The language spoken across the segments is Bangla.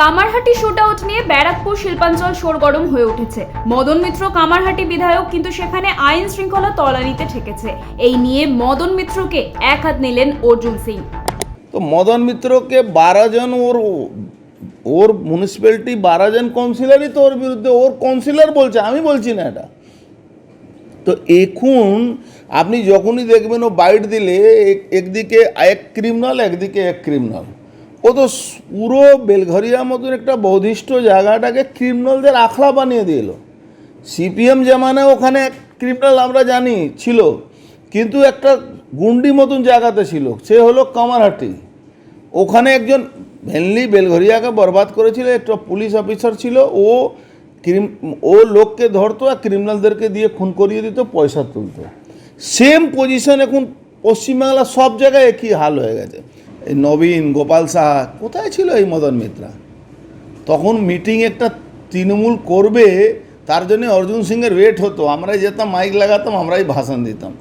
কামারহাটি শুটআউট নিয়ে ব্যারাকপুর শিল্পাঞ্চল সরগরম হয়ে উঠেছে। মদন মিত্র কামারহাটি বিধায়ক কিন্তু সেখানে আইন শৃঙ্খলা তলানিতে ঠেকেছে। এই নিয়ে মদন মিত্রকে এক হাত নিলেন অর্জুন সিং। তো মদন মিত্রকে বারো জন, ওর ওর মিউনিসিপ্যালিটি বারো জন কাউন্সিলরই তো ওর বিরুদ্ধে, ওর কাউন্সিলর বলছে, আমি বলছি না এটা। তো এখন আপনি যখনই দেখবেন ও বাইট দিলে একদিকে এক ক্রিমিনাল একদিকে এক ক্রিমিনাল ও তো পুরো বেলঘরিয়া মতন একটা বৌধিষ্ঠ জায়গাটাকে ক্রিমিনালদের আখড়া বানিয়ে দিল সিপিএম জামানায় ওখানে ক্রিমিনাল আমরা জানি ছিল, কিন্তু একটা গুন্ডি মতন জায়গাতে ছিল, সে হলো কামারহাটি। ওখানে একজন মেনলি বেলঘরিয়াকে বরবাদ করেছিল, একটা পুলিশ অফিসার ছিল, ও ক্রিম ও লোককে ধরতো আর ক্রিমিনালদেরকে দিয়ে খুন করিয়ে দিত, পয়সা তুলতো। সেম পজিশন এখন পশ্চিমবাংলার সব জায়গায় একই হাল হয়ে গেছে। নবীন, গোপাল সাহা, কোথায় ছিল এই মদন মিত্রা? তখন মিটিং একটা তৃণমূল করবে, তার জন্য অর্জুন সিংয়ের ওয়েট হতো। আমরাই যেতাম মাইক লাগাতাম, আমরাই ভাষণ দিতাম।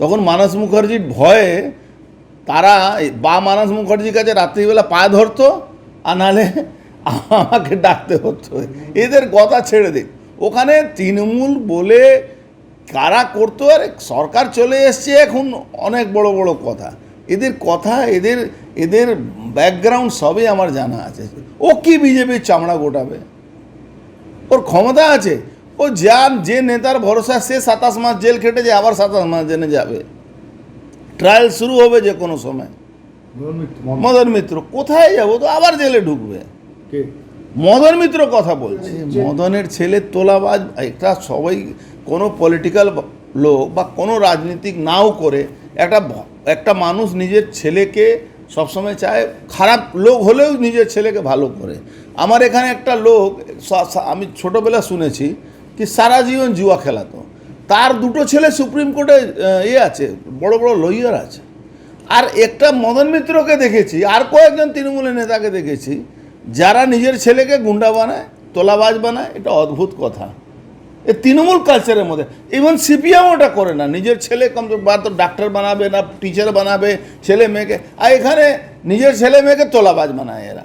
তখন মানস মুখার্জির ভয়ে তারা বা মানস মুখার্জির কাছে রাত্রিবেলা পা ধরতো, আর নাহলে আমাকে ডাকতে হতো। এদের কথা ছেড়ে দিক ওখানে তৃণমূল বলে কারা করতো, আর সরকার চলে এসছে এখন অনেক বড় বড় কথা। এদের কথা এদের এদের ব্যাকগ্রাউন্ড সবই আমার জানা আছে। ও কি বিজেপির চামড়া গোটাবে? ওর ক্ষমতা আছে। ও যার যে নেতার ভরসা সে সাতাশ মাস জেল খেটে খেটেছে আবার সাতাশ মাস জেনে যাবে। ট্রায়াল শুরু হবে যে কোনো সময়। মদন মিত্র কোথায় যাব? তো আবার জেলে ঢুকবে। মদন মিত্র কথা বলছে। মদনের ছেলে তোলাবাজ একটা সবাই কোনো পলিটিক্যাল লোক বা কোনো রাজনীতিক নাও করে একটা একটা মানুষ নিজের ছেলেকে সবসময় চায় খারাপ লোক হলেও নিজের ছেলেকে ভালো করে। আমার এখানে একটা লোক আমি ছোটোবেলা শুনেছি কি সারা জীবন জুয়া খেলাতো। তার দুটো ছেলে সুপ্রিম কোর্টে ইয়ে আছে, বড় বড় লয়ার আছে। আর একটা মদন মিত্রকে দেখেছি, আর কয়েকজন তৃণমূলের নেতাকে দেখেছি, যারা নিজের ছেলেকে গুন্ডা বানায়, তোলাবাজ বানায়, এটা অদ্ভুত কথা। এ তৃণমূল কালচারের মধ্যে। ইভেন সিপিএম ওটা করে না। নিজের ছেলে কম বা তো ডাক্তার বানাবে না টিচার বানাবে, ছেলে মেয়েকে। আর এখানে নিজের ছেলে মেয়েকে তোলাবাজ বানায় এরা।